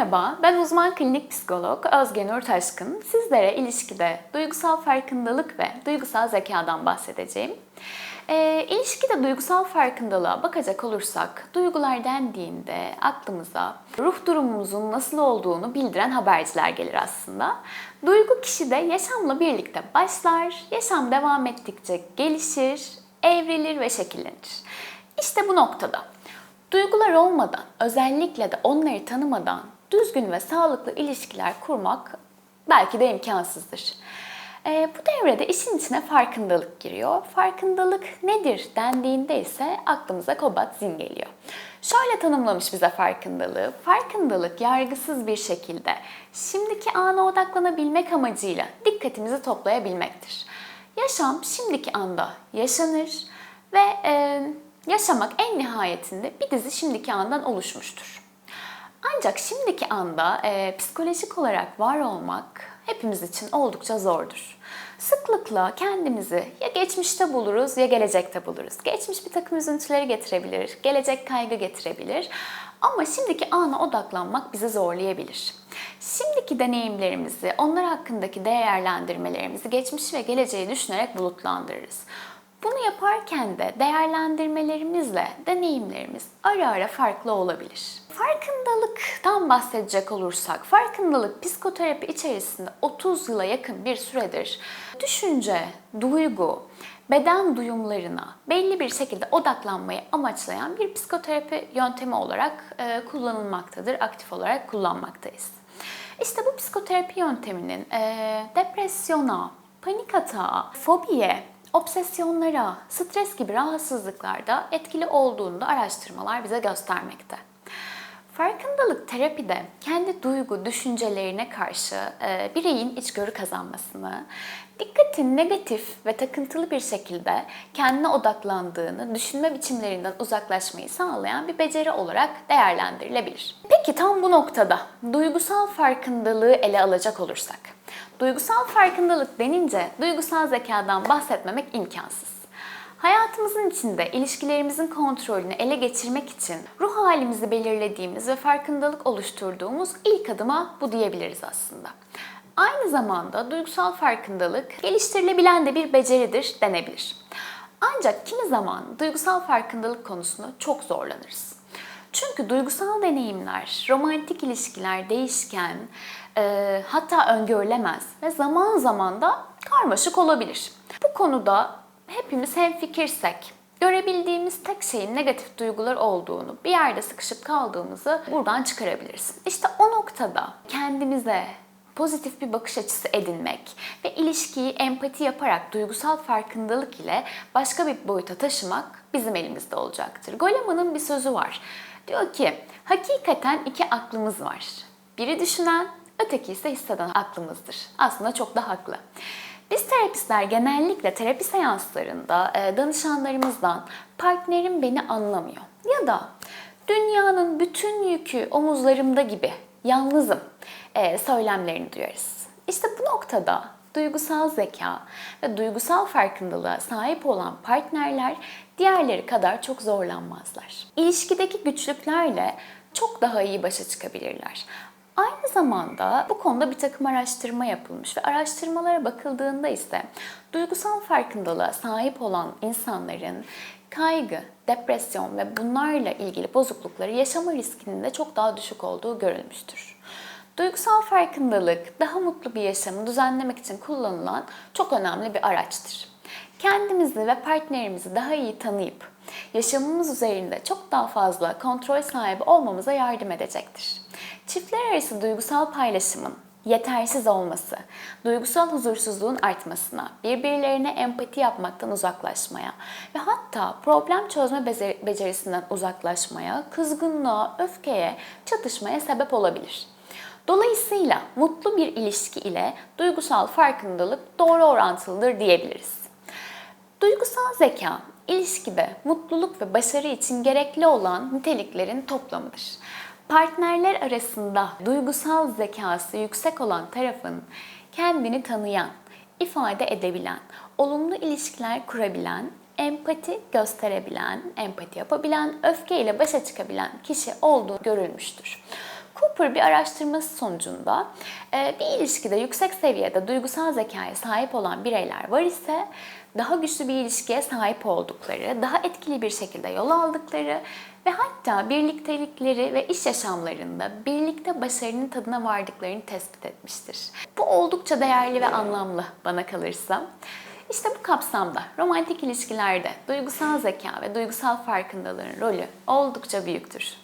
Merhaba, ben uzman klinik psikolog Özge Nur Taşkın. Sizlere ilişkide duygusal farkındalık ve duygusal zekadan bahsedeceğim. E, ilişkide duygusal farkındalığa bakacak olursak, duygular dendiğinde aklımıza ruh durumumuzun nasıl olduğunu bildiren haberciler gelir aslında. Duygu kişide yaşamla birlikte başlar, yaşam devam ettikçe gelişir, evrilir ve şekillenir. İşte bu noktada Duygular olmadan, özellikle de onları tanımadan düzgün ve sağlıklı ilişkiler kurmak belki de imkansızdır. Ee, bu devrede işin içine farkındalık giriyor. Farkındalık nedir dendiğinde ise aklımıza Kobat Zin geliyor. Şöyle tanımlamış bize farkındalığı. Farkındalık yargısız bir şekilde şimdiki ana odaklanabilmek amacıyla dikkatimizi toplayabilmektir. Yaşam şimdiki anda yaşanır ve e, yaşamak en nihayetinde bir dizi şimdiki andan oluşmuştur. Ancak şimdiki anda e, psikolojik olarak var olmak hepimiz için oldukça zordur. Sıklıkla kendimizi ya geçmişte buluruz ya gelecekte buluruz. Geçmiş bir takım üzüntüleri getirebilir, gelecek kaygı getirebilir. Ama şimdiki ana odaklanmak bizi zorlayabilir. Şimdiki deneyimlerimizi, onlar hakkındaki değerlendirmelerimizi geçmiş ve geleceği düşünerek bulutlandırırız. Bunu yaparken de değerlendirmelerimizle deneyimlerimiz ara ara farklı olabilir. Farkındalıktan bahsedecek olursak, farkındalık psikoterapi içerisinde 30 yıla yakın bir süredir düşünce, duygu, beden duyumlarına belli bir şekilde odaklanmayı amaçlayan bir psikoterapi yöntemi olarak e, kullanılmaktadır, aktif olarak kullanmaktayız. İşte bu psikoterapi yönteminin e, depresyona, panik atağa, fobiye, obsesyonlara, stres gibi rahatsızlıklarda etkili olduğunu da araştırmalar bize göstermekte. Farkındalık terapide kendi duygu, düşüncelerine karşı e, bireyin içgörü kazanmasını, dikkatin negatif ve takıntılı bir şekilde kendine odaklandığını, düşünme biçimlerinden uzaklaşmayı sağlayan bir beceri olarak değerlendirilebilir. Peki tam bu noktada duygusal farkındalığı ele alacak olursak, duygusal farkındalık denince duygusal zekadan bahsetmemek imkansız. Hayatımızın içinde ilişkilerimizin kontrolünü ele geçirmek için ruh halimizi belirlediğimiz ve farkındalık oluşturduğumuz ilk adıma bu diyebiliriz aslında. Aynı zamanda duygusal farkındalık geliştirilebilen de bir beceridir denebilir. Ancak kimi zaman duygusal farkındalık konusunda çok zorlanırız. Çünkü duygusal deneyimler, romantik ilişkiler değişken, e, hatta öngörülemez ve zaman zaman da karmaşık olabilir. Bu konuda hepimiz hemfikirsek, görebildiğimiz tek şeyin negatif duygular olduğunu, bir yerde sıkışıp kaldığımızı buradan çıkarabiliriz. İşte o noktada kendimize pozitif bir bakış açısı edinmek ve ilişkiyi empati yaparak duygusal farkındalık ile başka bir boyuta taşımak bizim elimizde olacaktır. Goleman'ın bir sözü var. Diyor ki, hakikaten iki aklımız var. Biri düşünen, öteki ise hisseden aklımızdır. Aslında çok da haklı. Biz terapistler genellikle terapi seanslarında e, danışanlarımızdan partnerim beni anlamıyor ya da dünyanın bütün yükü omuzlarımda gibi yalnızım e, söylemlerini duyarız. İşte bu noktada duygusal zeka ve duygusal farkındalığa sahip olan partnerler diğerleri kadar çok zorlanmazlar. İlişkideki güçlüklerle çok daha iyi başa çıkabilirler. Aynı zamanda bu konuda bir takım araştırma yapılmış ve araştırmalara bakıldığında ise duygusal farkındalığa sahip olan insanların kaygı, depresyon ve bunlarla ilgili bozuklukları yaşama riskinin de çok daha düşük olduğu görülmüştür. Duygusal farkındalık daha mutlu bir yaşamı düzenlemek için kullanılan çok önemli bir araçtır. Kendimizi ve partnerimizi daha iyi tanıyıp yaşamımız üzerinde çok daha fazla kontrol sahibi olmamıza yardım edecektir. Çiftler arası duygusal paylaşımın yetersiz olması, duygusal huzursuzluğun artmasına, birbirlerine empati yapmaktan uzaklaşmaya ve hatta problem çözme becerisinden uzaklaşmaya, kızgınlığa, öfkeye, çatışmaya sebep olabilir. Dolayısıyla mutlu bir ilişki ile duygusal farkındalık doğru orantılıdır diyebiliriz. Duygusal zeka, ilişkide mutluluk ve başarı için gerekli olan niteliklerin toplamıdır. Partnerler arasında duygusal zekası yüksek olan tarafın kendini tanıyan, ifade edebilen, olumlu ilişkiler kurabilen, empati gösterebilen, empati yapabilen, öfkeyle başa çıkabilen kişi olduğu görülmüştür. Cooper bir araştırması sonucunda e, bir ilişkide yüksek seviyede duygusal zekaya sahip olan bireyler var ise daha güçlü bir ilişkiye sahip oldukları, daha etkili bir şekilde yol aldıkları ve hatta birliktelikleri ve iş yaşamlarında birlikte başarının tadına vardıklarını tespit etmiştir. Bu oldukça değerli ve anlamlı bana kalırsa. İşte bu kapsamda romantik ilişkilerde duygusal zeka ve duygusal farkındalığın rolü oldukça büyüktür.